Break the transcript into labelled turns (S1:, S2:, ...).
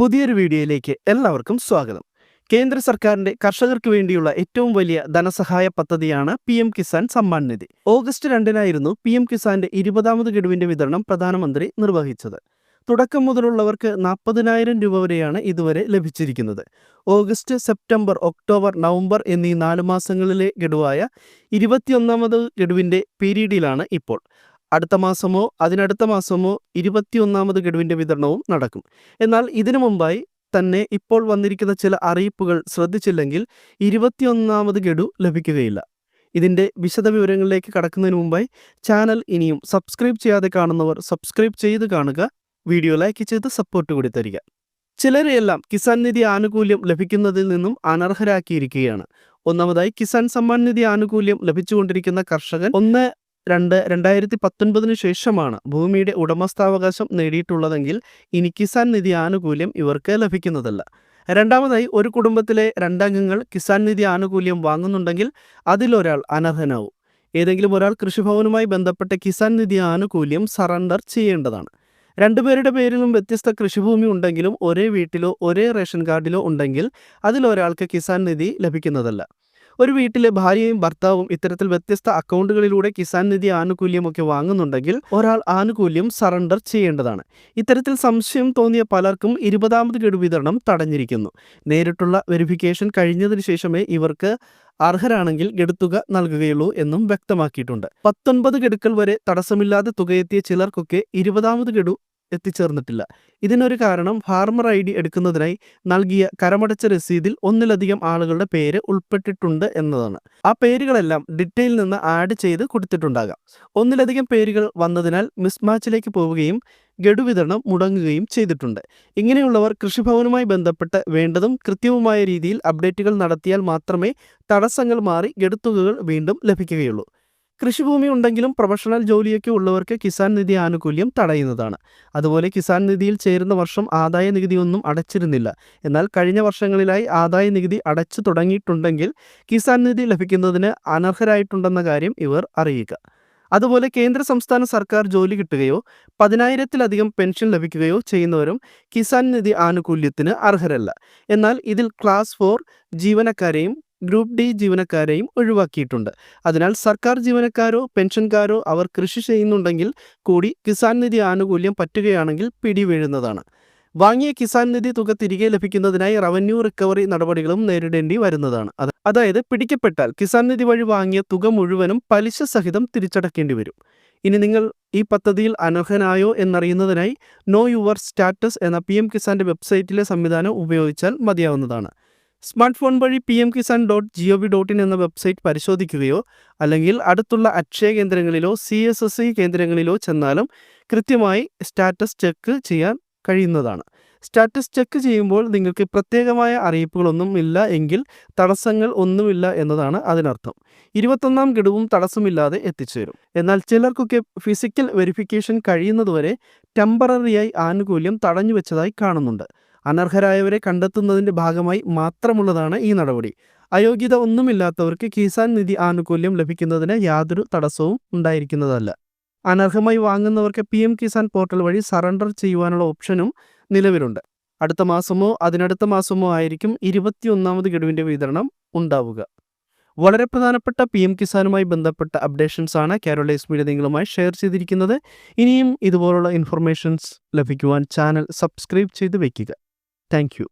S1: പുതിയൊരു വീഡിയോയിലേക്ക് എല്ലാവർക്കും സ്വാഗതം. കേന്ദ്ര സർക്കാരിന്റെ കർഷകർക്ക് വേണ്ടിയുള്ള ഏറ്റവും വലിയ ധനസഹായ പദ്ധതിയാണ് P M Kisan Samman Nidhi. August രണ്ടിനായിരുന്നു P M കിസാന്റെ ഇരുപതാമത് ഗഡുവിന്റെ വിതരണം പ്രധാനമന്ത്രി നിർവഹിച്ചത്. തുടക്കം മുതലുള്ളവർക്ക് നാൽപ്പതിനായിരം രൂപ വരെയാണ് ഇതുവരെ ലഭിച്ചിരിക്കുന്നത്. ഓഗസ്റ്റ് സെപ്റ്റംബർ ഒക്ടോബർ നവംബർ എന്നീ നാല് മാസങ്ങളിലെ ഗഡുവായ ഇരുപത്തിയൊന്നാമത് ഗഡുവിന്റെ പീരീഡിലാണ് ഇപ്പോൾ. അടുത്ത മാസമോ അതിനടുത്ത മാസമോ ഇരുപത്തിയൊന്നാമത് ഗഡുവിന്റെ വിതരണവും നടക്കും. എന്നാൽ ഇതിനു മുമ്പായി തന്നെ ഇപ്പോൾ വന്നിരിക്കുന്ന ചില അറിയിപ്പുകൾ ശ്രദ്ധിച്ചില്ലെങ്കിൽ ഇരുപത്തിയൊന്നാമത് ഗഡു ലഭിക്കുകയില്ല. ഇതിന്റെ വിശദവിവരങ്ങളിലേക്ക് കടക്കുന്നതിന് മുമ്പായി ചാനൽ ഇനിയും സബ്സ്ക്രൈബ് ചെയ്യാതെ കാണുന്നവർ സബ്സ്ക്രൈബ് ചെയ്ത് കാണുക വീഡിയോ ലൈക്ക് ചെയ്ത് സപ്പോർട്ട് കൂടി തരിക. ചിലരെയെല്ലാം കിസാൻ നിധി ആനുകൂല്യം ലഭിക്കുന്നതിൽ നിന്നും അനർഹരാക്കിയിരിക്കുകയാണ്. ഒന്നാമതായി കിസാൻ സമ്മാൻ നിധി ആനുകൂല്യം ലഭിച്ചുകൊണ്ടിരിക്കുന്ന കർഷകൻ ഒന്ന് രണ്ട് രണ്ടായിരത്തി പത്തൊൻപതിനു ശേഷമാണ് ഭൂമിയുടെ ഉടമസ്ഥാവകാശം നേടിയിട്ടുള്ളതെങ്കിൽ ഇനി കിസാൻ നിധി ആനുകൂല്യം ഇവർക്ക് ലഭിക്കുന്നതല്ല. രണ്ടാമതായി ഒരു കുടുംബത്തിലെ രണ്ടംഗങ്ങൾ കിസാൻ നിധി ആനുകൂല്യം വാങ്ങുന്നുണ്ടെങ്കിൽ അതിലൊരാൾ അനർഹനാവും. ഏതെങ്കിലും ഒരാൾ കൃഷിഭവനുമായി ബന്ധപ്പെട്ട കിസാൻ നിധി ആനുകൂല്യം സറണ്ടർ ചെയ്യേണ്ടതാണ്. രണ്ടുപേരുടെ പേരിലും വ്യത്യസ്ത കൃഷിഭൂമി ഉണ്ടെങ്കിലും ഒരേ വീട്ടിലോ ഒരേ റേഷൻ കാർഡിലോ ഉണ്ടെങ്കിൽ അതിലൊരാൾക്ക് കിസാൻ നിധി ലഭിക്കുന്നതല്ല. ഒരു വീട്ടിലെ ഭാര്യയും ഭർത്താവും ഇത്തരത്തിൽ വ്യത്യസ്ത അക്കൗണ്ടുകളിലൂടെ കിസാൻ നിധി ആനുകൂല്യമൊക്കെ വാങ്ങുന്നുണ്ടെങ്കിൽ ഒരാൾ ആനുകൂല്യം സറണ്ടർ ചെയ്യേണ്ടതാണ്. ഇത്തരത്തിൽ സംശയം തോന്നിയ പലർക്കും ഇരുപതാമത് ഗഡു വിതരണം തടഞ്ഞിരിക്കുന്നു. നേരിട്ടുള്ള വെരിഫിക്കേഷൻ കഴിഞ്ഞതിന് ശേഷമേ ഇവർക്ക് അർഹരാണെങ്കിൽ ഗഡുത്തുക നൽകുകയുള്ളൂ എന്നും വ്യക്തമാക്കിയിട്ടുണ്ട്. പത്തൊൻപത് ഗഡുക്കൾ വരെ തടസ്സമില്ലാതെ തുകയെത്തിയ ചിലർക്കൊക്കെ ഇരുപതാമത് ഗഡു എത്തിച്ചേർന്നിട്ടില്ല. ഇതിനൊരു കാരണം ഫാർമർ ഐ ഡി എടുക്കുന്നതിനായി നൽകിയ കരമടച്ച രസീതിൽ ഒന്നിലധികം ആളുകളുടെ പേര് ഉൾപ്പെട്ടിട്ടുണ്ട് എന്നതാണ്. ആ പേരുകളെല്ലാം ഡിറ്റെയിൽ നിന്ന് ആഡ് ചെയ്ത് കൊടുത്തിട്ടുണ്ടാകാം. ഒന്നിലധികം പേരുകൾ വന്നതിനാൽ മിസ്മാച്ചിലേക്ക് പോവുകയും ഗഡു വിതരണം മുടങ്ങുകയും ചെയ്തിട്ടുണ്ട്. ഇങ്ങനെയുള്ളവർ കൃഷിഭവനുമായി ബന്ധപ്പെട്ട് വേണ്ടതും കൃത്യവുമായ രീതിയിൽ അപ്ഡേറ്റുകൾ നടത്തിയാൽ മാത്രമേ തടസ്സങ്ങൾ മാറി ഗഡുത്തുകകൾ വീണ്ടും ലഭിക്കുകയുള്ളൂ. കൃഷിഭൂമി ഉണ്ടെങ്കിലും പ്രൊഫഷണൽ ജോലിയൊക്കെ ഉള്ളവർക്ക് കിസാൻ നിധി ആനുകൂല്യം തടയുന്നതാണ്. അതുപോലെ കിസാൻ നിധിയിൽ ചേരുന്ന വർഷം ആദായ നികുതി ഒന്നും അടച്ചിരുന്നില്ല. എന്നാൽ കഴിഞ്ഞ വർഷങ്ങളിലായി ആദായ നികുതി അടച്ചു തുടങ്ങിയിട്ടുണ്ടെങ്കിൽ കിസാൻ നിധി ലഭിക്കുന്നതിന് അനർഹരായിട്ടുണ്ടെന്ന കാര്യം ഇവർ അറിയുക. അതുപോലെ കേന്ദ്ര സംസ്ഥാന സർക്കാർ ജോലി കിട്ടുകയോ പതിനായിരത്തിലധികം പെൻഷൻ ലഭിക്കുകയോ ചെയ്യുന്നവരും കിസാൻ നിധി ആനുകൂല്യത്തിന് അർഹരല്ല. എന്നാൽ ഇതിൽ ക്ലാസ് ഫോർ ജീവനക്കാരെയും ഗ്രൂപ്പ് ഡി ജീവനക്കാരെയും ഒഴിവാക്കിയിട്ടുണ്ട്. അതിനാൽ സർക്കാർ ജീവനക്കാരോ പെൻഷൻകാരോ അവർ കൃഷി ചെയ്യുന്നുണ്ടെങ്കിൽ കൂടി കിസാൻ നിധി ആനുകൂല്യം പറ്റുകയാണെങ്കിൽ പിടിവീഴുന്നതാണ്. വാങ്ങിയ കിസാൻ നിധി തുക തിരികെ ലഭിക്കുന്നതിനായി റവന്യൂ റിക്കവറി നടപടികളും നേരിടേണ്ടി വരുന്നതാണ്. അതായത് പിടിക്കപ്പെട്ടാൽ കിസാൻ നിധി വഴി വാങ്ങിയ തുക മുഴുവനും പലിശ സഹിതം തിരിച്ചടക്കേണ്ടി വരും. ഇനി നിങ്ങൾ ഈ പദ്ധതിയിൽ അനർഹനായോ എന്നറിയുന്നതിനായി നോ യുവർ സ്റ്റാറ്റസ് എന്ന പി എം കിസാന്റെ വെബ്സൈറ്റിലെ സംവിധാനം ഉപയോഗിച്ചാൽ മതിയാവുന്നതാണ്. സ്മാർട്ട് ഫോൺ വഴി P M Kisan dot G O V dot in എന്ന വെബ്സൈറ്റ് പരിശോധിക്കുകയോ അല്ലെങ്കിൽ അടുത്തുള്ള അക്ഷയ കേന്ദ്രങ്ങളിലോ സി എസ് എസ് ഇ കേന്ദ്രങ്ങളിലോ ചെന്നാലും കൃത്യമായി സ്റ്റാറ്റസ് ചെക്ക് ചെയ്യാൻ കഴിയുന്നതാണ്. സ്റ്റാറ്റസ് ചെക്ക് ചെയ്യുമ്പോൾ നിങ്ങൾക്ക് പ്രത്യേകമായ അറിയിപ്പുകളൊന്നും ഇല്ല എങ്കിൽ തടസ്സങ്ങൾ ഒന്നുമില്ല എന്നതാണ് അതിനർത്ഥം. ഇരുപത്തൊന്നാം ഗഡുവും തടസ്സമില്ലാതെ എത്തിച്ചേരും. എന്നാൽ ചിലർക്കൊക്കെ ഫിസിക്കൽ വെരിഫിക്കേഷൻ കഴിയുന്നതുവരെ ടെമ്പററിയായി ആനുകൂല്യം തടഞ്ഞു വെച്ചതായി കാണുന്നുണ്ട്. അനർഹരായവരെ കണ്ടെത്തുന്നതിന്റെ ഭാഗമായി മാത്രമുള്ളതാണ് ഈ നടപടി. അയോഗ്യത ഒന്നുമില്ലാത്തവർക്ക് കിസാൻ നിധി ആനുകൂല്യം ലഭിക്കുന്നതിന് യാതൊരു തടസ്സവും ഉണ്ടായിരിക്കുന്നതല്ല. അനർഹമായി വാങ്ങുന്നവർക്ക് പി എം കിസാൻ പോർട്ടൽ വഴി സറണ്ടർ ചെയ്യുവാനുള്ള ഓപ്ഷനും നിലവിലുണ്ട്. അടുത്ത മാസമോ അതിനടുത്ത മാസമോ ആയിരിക്കും ഇരുപത്തിയൊന്നാമത് ഗഡുവിന്റെ വിതരണം ഉണ്ടാവുക. വളരെ പ്രധാനപ്പെട്ട പി എം കിസാനുമായി ബന്ധപ്പെട്ട അപ്ഡേഷൻസ് ആണ് മീഡിയ നിങ്ങളുമായി ഷെയർ ചെയ്തിരിക്കുന്നത്. ഇനിയും ഇതുപോലുള്ള ഇൻഫർമേഷൻസ് ലഭിക്കുവാൻ ചാനൽ സബ്സ്ക്രൈബ് ചെയ്ത് വയ്ക്കുക. Thank you.